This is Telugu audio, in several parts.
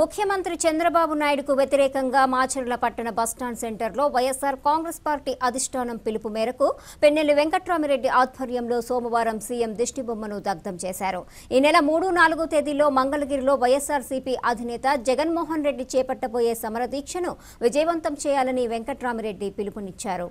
ముఖ్యమంత్రి చంద్రబాబు నాయుడుకు వ్యతిరేకంగా మాచర్ల పట్టణ బస్టాండ్ సెంటర్లో వైఎస్ఆర్ కాంగ్రెస్ పార్టీ అధిష్టానం పిలుపు మేరకు పెన్నెల్లి వెంకట్రామిరెడ్డి ఆధ్వర్యంలో సోమవారం సీఎం దిష్టిబొమ్మను దగ్ధం చేశారు. ఈ నెల మూడు నాలుగు తేదీలో మంగళగిరిలో వైఎస్ఆర్సీపీ అధినేత జగన్మోహన్ రెడ్డి చేపట్టబోయే సమరదీక్షను విజయవంతం చేయాలని వెంకట్రామిరెడ్డి పిలుపునిచ్చారు.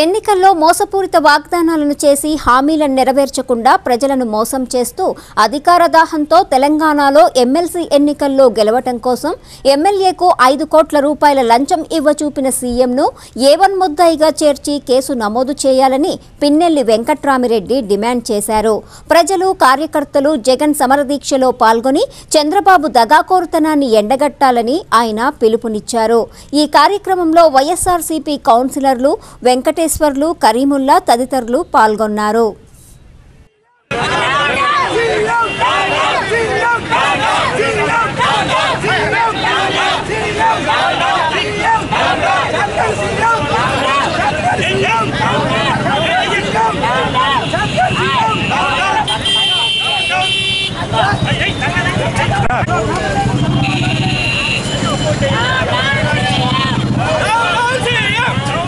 ఎన్నికల్లో మోసపూరిత వాగ్దానాలను చేసి హామీలను నెరవేర్చకుండా ప్రజలను మోసం చేస్తూ అధికార దాహంతో తెలంగాణలో ఎమ్మెల్సీ ఎన్నికల్లో గెలవటం కోసం ఎమ్మెల్యేకు ఐదు కోట్ల రూపాయల లంచం ఇవ్వచూపిన సీఎంను ఏవన్ ముద్దాయిగా చేర్చి కేసు నమోదు చేయాలని పిన్నెల్లి వెంకట్రామిరెడ్డి డిమాండ్ చేశారు. ప్రజలు కార్యకర్తలు జగన్ సమరదీక్షలో పాల్గొని చంద్రబాబు దగాకోరుతనాన్ని ఎండగట్టాలని ఆయన పిలుపునిచ్చారు. ఈ కార్యక్రమంలో వైఎస్ఆర్సీపీ కౌన్సిలర్లు వెంకటేశ్వర వెంకటేశ్వర్లు కరీముల్లా తదితరులు పాల్గొన్నారు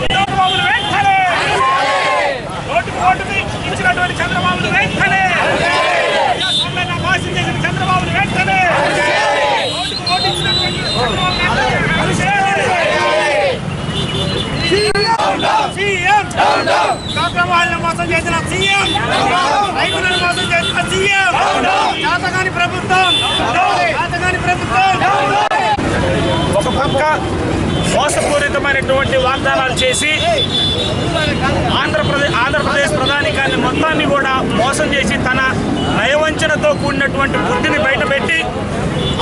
చంద్రబాబును వెంటనే ఓటుకు ఓటుకు ఇచ్చినటువంటి చంద్రబాబును వెంటనే సమ్మెను మోసం చేసిన చంద్రబాబును వెంటనే ఓటుకు ఓటు ఇచ్చినటువంటి చంద్రబాబును వెంటనే సీఎం చంద్రబాబును మోసం చేసిన సీఎం. రైతులను మోసం చేసిన సీఎం. చేతగాని ప్రభుత్వం. చేతగాని ప్రభుత్వం. ఒక పక్క మోసపూరితమైనటువంటి వాగ్దానాలు చేసి ఆంధ్రప్రదేశ్ ఆంధ్రప్రదేశ్ ప్రధానికాన్ని మొత్తాన్ని కూడా మోసం చేసి తన నయవంచనతో కూడినటువంటి బుద్ధిని బయటపెట్టి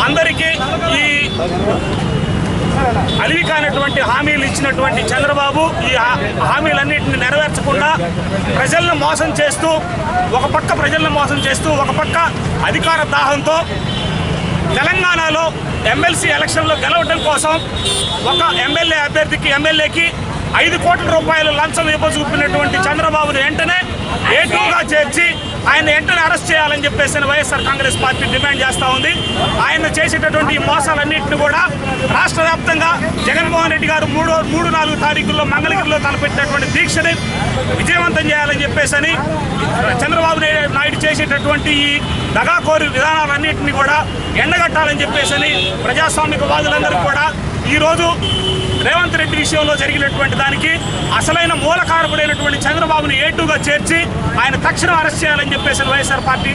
అందరికీ ఈ అలివి కానటువంటి హామీలు ఇచ్చినటువంటి చంద్రబాబు ఈ హా- హామీలన్నింటిని నెరవేర్చకుండా ప్రజలను మోసం చేస్తూ ఒక పక్క ప్రజలను మోసం చేస్తూ ఒక పక్క అధికార దాహంతో తెలంగాణలో ఎమ్మెల్సీ ఎలక్షన్లో గెలవడం కోసం ఒక ఎమ్మెల్యే అభ్యర్థికి ఎమ్మెల్యేకి ఐదు కోట్ల రూపాయలు లంచం ఇవ్వచూపినటువంటి చంద్రబాబును వెంటనే ఏటుగా చేర్చి ఆయన వెంటనే అరెస్ట్ చేయాలని చెప్పేసి వైఎస్ఆర్ కాంగ్రెస్ పార్టీ డిమాండ్ చేస్తూ ఉంది. ఆయన చేసేటటువంటి మోసాలన్నింటినీ కూడా రాష్ట్ర వ్యాప్తంగా జగన్మోహన్ రెడ్డి గారు మూడో మూడు నాలుగు తారీఖుల్లో మంగళగిరిలో తలపెట్టినటువంటి దీక్షని విజయవంతం చేయాలని చెప్పేసి చంద్రబాబు నాయుడు చేసేటటువంటి ఈ దగాకోరు విధానాలన్నింటినీ కూడా ఎండగట్టాలని చెప్పేసి ప్రజాస్వామిక వాదులందరూ కూడా ఈరోజు రేవంత్ రెడ్డి విషయంలో జరిగినటువంటి దానికి అసలైన మూల కారకుడైనటువంటి చంద్రబాబును ఏటుగా చేర్చి ఆయన తక్షణం అరెస్ట్ చేయాలని చెప్పేసి వైఎస్ఆర్ పార్టీ